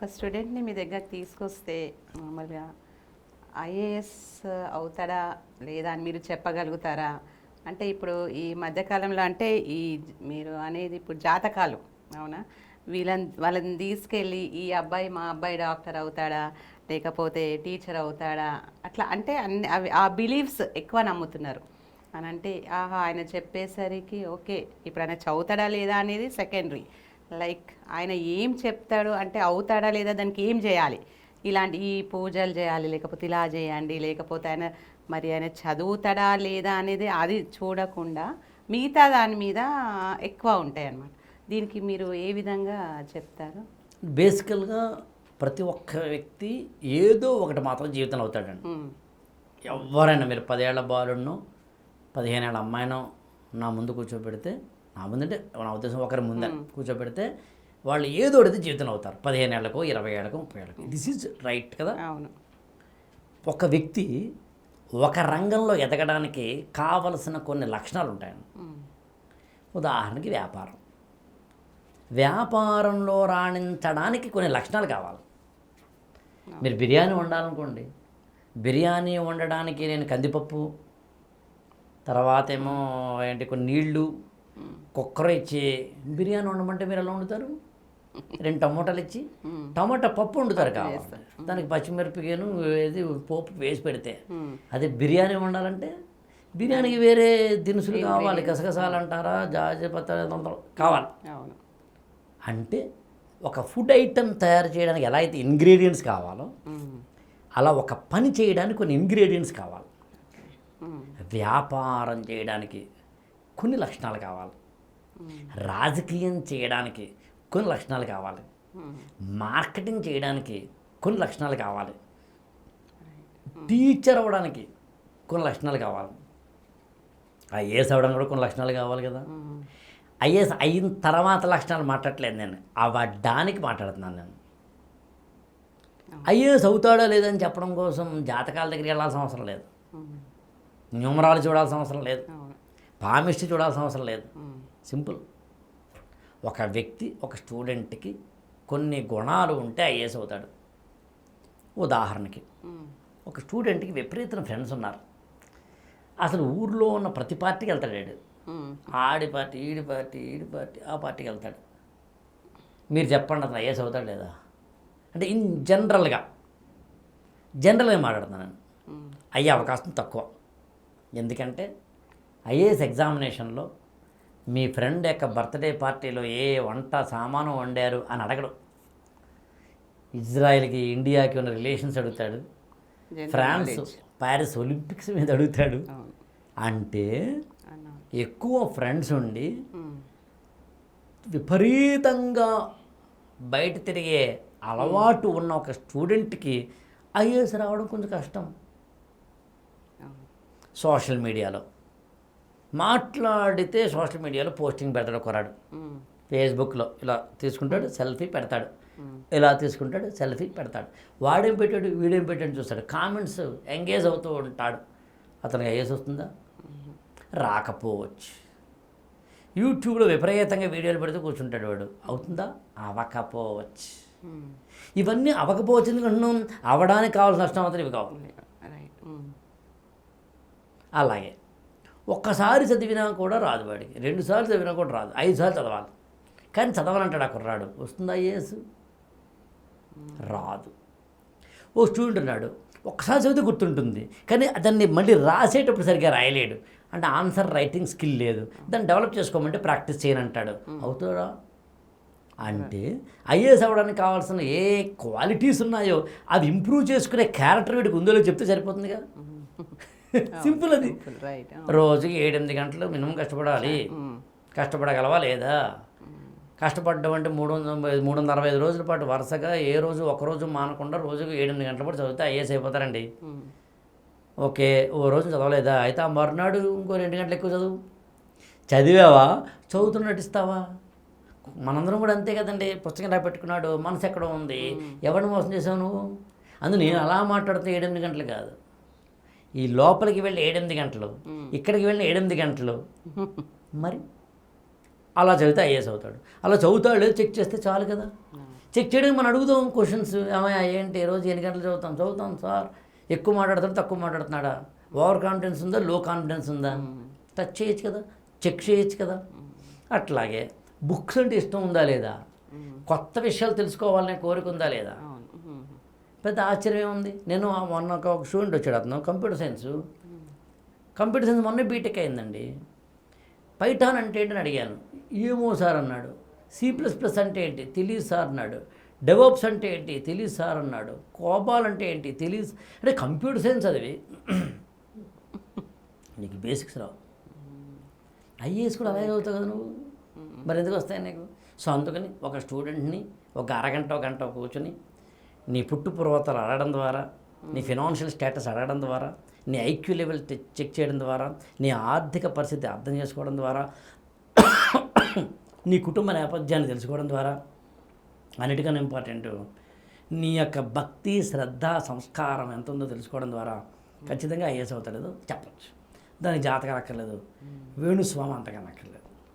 ఒక స్టూడెంట్ని మీ దగ్గరకు తీసుకొస్తే మామూలుగా ఐఏఎస్ అవుతాడా లేదా అని మీరు చెప్పగలుగుతారా? అంటే ఇప్పుడు ఈ మధ్యకాలంలో అంటే ఈ మీరు అనేది ఇప్పుడు జాతకాలు అవునా? వీళ్ళని వాళ్ళని తీసుకెళ్ళి ఈ అబ్బాయి మా అబ్బాయి డాక్టర్ అవుతాడా? లేకపోతే టీచర్ అవుతాడా? అట్లా అంటే అన్ని అవి ఆ బిలీఫ్స్ ఎక్కువ నమ్ముతున్నారు. అని అంటే ఆహా ఆయన చెప్పేసరికి ఓకే ఇప్పుడు ఆయన చదువుతాడా లేదా? అనేది సెకండరీ. లైక్ ఆయన ఏం చెప్తాడు అంటే అవుతాడా లేదా దానికి ఏం చేయాలి? ఇలాంటి ఈ పూజలు చేయాలి లేకపోతే ఇలా చేయండి లేకపోతే ఆయన మరి ఆయన చదువుతాడా లేదా అనేది అది చూడకుండా మిగతా దాని మీద ఎక్కువ ఉంటాయి అన్నమాట దీనికి మీరు ఏ విధంగా చెప్తారు? బేసికల్గా ప్రతి ఒక్క వ్యక్తి ఏదో ఒకటి మాత్రం జీవితంలో అవుతాడండి. ఎవరైనా మీరు పదేళ్ళ బాలుడినో పదిహేనేళ్ళ అమ్మాయినో నా ముందు కూర్చోబెడితే నా ముందంటే నా ఉద్దేశం ఒకరి ముందే కూర్చోబెడితే వాళ్ళు ఏదో ఒకటి జీవితంలో అవుతారు. పదిహేను ఏళ్ళకో ఇరవై ఏళ్ళకో ముప్పై ఏళ్ళకో. దిస్ ఈజ్ రైట్ కదా? అవును. ఒక వ్యక్తి ఒక రంగంలో ఎదగడానికి కావలసిన కొన్ని లక్షణాలు ఉంటాయండి. ఉమ్, ఉదాహరణకి వ్యాపారం. వ్యాపారంలో రాణించడానికి కొన్ని లక్షణాలు కావాలి. మీరు బిర్యానీ వండాలనుకోండి. బిర్యానీ వండడానికి నేను కందిపప్పు తర్వాత ఏమో ఏంటి కొన్ని నీళ్ళు కుక్కర్ ఇచ్చి బిర్యానీ వండమంటే మీరు ఎలా వండుతారు? రెండు టమోటాలు ఇచ్చి. టమాటా పప్పు వండుతారు కావాలి దానికి పచ్చిమిరపకాయను ఏది పోపు వేసి పెడితే. అదే బిర్యానీ వండాలంటే బిర్యానీకి వేరే దినుసులు కావాలి. గసగసాలు అంటారా జాజిపత్ర కావాలి. అంటే ఒక ఫుడ్ ఐటెం తయారు చేయడానికి ఎలా అయితే ఇంగ్రీడియంట్స్ కావాలో అలా ఒక పని చేయడానికి కొన్ని ఇంగ్రీడియంట్స్ కావాలి. వ్యాపారం చేయడానికి కొన్ని లక్షణాలు కావాలి. రాజకీయం చేయడానికి కొన్ని లక్షణాలు కావాలి. మార్కెటింగ్ చేయడానికి కొన్ని లక్షణాలు కావాలి. టీచర్ అవ్వడానికి కొన్ని లక్షణాలు కావాలి. ఐఏఎస్ అవ్వడానికి కూడా కొన్ని లక్షణాలు కావాలి కదా. ఐఏఎస్ అయిన తర్వాత లక్షణాలు మాట్లాడట్లేదు నేను. అవ్వడానికి మాట్లాడుతున్నాను నేను. ఐఏఎస్ అవుతాడా లేదని చెప్పడం కోసం జాతకాల దగ్గరికి వెళ్ళాల్సిన అవసరం లేదు. న్యూమరాలు చూడాల్సిన అవసరం లేదు. అవును. పామిస్ట్రీ చూడాల్సిన అవసరం లేదు. సింపుల్. ఒక వ్యక్తి ఒక స్టూడెంట్కి కొన్ని గుణాలు ఉంటే ఐఏఎస్ అవుతాడు. ఉదాహరణకి ఒక స్టూడెంట్కి విపరీతం ఫ్రెండ్స్ ఉన్నారు. అసలు ఊర్లో ఉన్న ప్రతి పార్టీకి వెళ్తాడు ఆడి పార్టీ ఈడి పార్టీ ఈడి పార్టీ ఆ పార్టీకి వెళ్తాడు. మీరు చెప్పండి అతను ఐఏఎస్ అవుతాడు లేదా? అంటే ఇన్ జనరల్గా జనరల్గా మాట్లాడుతున్నాను నేను. అయ్యే అవకాశం తక్కువ. ఎందుకంటే ఐఏఎస్ ఎగ్జామినేషన్లో మీ ఫ్రెండ్ యొక్క బర్త్డే పార్టీలో ఏ వంట సామాను వండారు అని అడగడు. ఇజ్రాయెల్కి ఇండియాకి ఉన్న రిలేషన్స్ అడుగుతాడు. ఫ్రాన్స్. ప్యారిస్ ఒలింపిక్స్ మీద అడుగుతాడు. అంటే ఎక్కువ ఫ్రెండ్స్ ఉండి ఉమ్, విపరీతంగా బయట తిరిగే అలవాటు ఉన్న ఒక స్టూడెంట్కి ఐఏఎస్ రావడం కొంచెం కష్టం. సోషల్ మీడియాలో. మాట్లాడితే సోషల్ మీడియాలో పోస్టింగ్ పెడతాడు కొరాడు ఫేస్బుక్లో ఇలా తీసుకుంటాడు సెల్ఫీ పెడతాడు. ఇలా తీసుకుంటాడు సెల్ఫీ పెడతాడు. వాడేం పెట్టాడు వీడేం పెట్టాడు చూస్తాడు. కామెంట్స్ ఎంగేజ్ అవుతూ ఉంటాడు. అతనికి ఐఏఎస్ వస్తుందా? రాకపోవచ్చు. యూట్యూబ్లో విపరీతంగా వీడియోలు పెడుతూ కూర్చుంటాడు వాడు. అవుతుందా? అవ్వకపోవచ్చు ఉమ్, ఇవన్నీ అవ్వకపోవచ్చు ఎందుకంటున్నాం అవడానికి కావాల్సిన నష్టం మాత్రం ఇవి కావు. రైట్. ఉమ్, అలాగే. ఒక్కసారి చదివినా కూడా రాదు వాడికి. రెండుసార్లు చదివినా కూడా రాదు. ఐదు సార్లు చదవాలి. కానీ చదవాలంటాడు ఆ కుర్రాడు? వస్తుందా ఐఏఎస్ రాదు. ఓ స్టూడెంట్ ఉన్నాడు ఒక్కసారి చదివితే గుర్తుంటుంది కానీ దాన్ని మళ్ళీ రాసేటప్పుడు సరిగ్గా రాయలేడు. అంటే ఆన్సర్ రైటింగ్ స్కిల్ లేదు. దాన్ని డెవలప్ చేసుకోమంటే ప్రాక్టీస్ చేయనంటాడు. అవుతాడా? అంటే ఐఏఎస్ అవ్వడానికి కావాల్సిన ఏ క్వాలిటీస్ ఉన్నాయో అవి ఇంప్రూవ్ చేసుకునే క్యారెక్టర్ వీడికి ఉందో చెప్తే సరిపోతుంది కదా సింపుల్ అది రోజుకి ఏడెనిమిది గంటలు మినిమం కష్టపడాలి. కష్టపడగలవా లేదా? కష్టపడ్డం అంటే మూడు వందల మూడు వందల అరవై ఐదు రోజుల పాటు వరుసగా ఏ రోజు ఒక రోజు మానకుండా రోజుకు ఏడెనిమిది గంటల పాటు చదివితే ఐఏఎస్ అయిపోతారండి. ఓకే ఓ రోజు చదవలేదా? అయితే ఆ మరునాడు ఇంకో రెండు గంటలు ఎక్కువ చదువు. చదివావా? చదువుతున్నట్టు ఇస్తావా? మనందరం కూడా అంతే కదండి. పుస్తకం రా పెట్టుకున్నాడు మనసు ఎక్కడ ఉంది. ఎవరిని మోసం చేసావు నువ్వు? అందు నేను అలా మాట్లాడితే ఏడెనిమిది గంటలు కాదు. ఈ లోపలికి వెళ్ళి ఏడెనిమిది గంటలు ఇక్కడికి వెళ్ళి ఏడెనిమిది గంటలు. మరి? అలా చదివితే ఐఏఎస్ అవుతాడు. అలా చదువుతాడు చెక్ చేస్తే చాలు కదా. చెక్ చేయడానికి మనం అడుగుదాం క్వశ్చన్స్ ఏమయ్యా ఏంటి ఈ రోజు ఎన్ని గంటలు చదువుతాం? చదువుతాం సార్. ఎక్కువ మాట్లాడతాడు తక్కువ మాట్లాడుతున్నాడా? ఓవర్ కాన్ఫిడెన్స్ ఉందా లో కాన్ఫిడెన్స్ ఉందా? టచ్ చేయొచ్చు కదా చెక్ చేయొచ్చు కదా. అట్లాగే బుక్స్ అంటే ఇష్టం ఉందా లేదా? కొత్త విషయాలు తెలుసుకోవాలనే కోరిక ఉందా లేదా? పెద్ద ఆశ్చర్యం ఉంది నేను మొన్న ఒక స్టూడెంట్ వచ్చాడు అతను కంప్యూటర్ సైన్స్ కంప్యూటర్ సైన్స్ మొన్న బీటెక్ అయిందండి. పైథాన్ అంటే ఏంటని అడిగాను. ఏమో సార్ అన్నాడు. సి ప్లస్ ప్లస్ అంటే ఏంటి? తెలియదు సార్ అన్నాడు. డెవలప్స్ అంటే ఏంటి? తెలియదు సార్ అన్నాడు. కోబాల్ అంటే ఏంటి? తెలియదు అంటే కంప్యూటర్ సైన్స్ అదివి నీకు బేసిక్స్ రావు. ఐఏఎస్ కూడా అలాగే చదువుతావు కదా నువ్వు. మరి ఎందుకు వస్తాయి నీకు? సో అందుకని ఒక స్టూడెంట్ని ఒక అరగంట ఒక గంట కూర్చొని నీ పుట్టు పూర్వతలు అడగడం ద్వారా నీ ఫినాన్షియల్ స్టేటస్ అడగడం ద్వారా నీ ఐక్యూ లెవెల్ చెక్ చేయడం ద్వారా నీ ఆర్థిక పరిస్థితి అర్థం చేసుకోవడం ద్వారా నీ కుటుంబ నేపథ్యాన్ని తెలుసుకోవడం ద్వారా అన్నిటికన్నా ఇంపార్టెంట్. నీ యొక్క భక్తి శ్రద్ధ సంస్కారం ఎంత ఉందో తెలుసుకోవడం ద్వారా ఖచ్చితంగా ఐఏఎస్ అవుతాడేదో చెప్పచ్చు. దానికి జాతకం అక్కర్లేదు. వేణుస్వామి అంతకన్నా అక్కర్లేదు.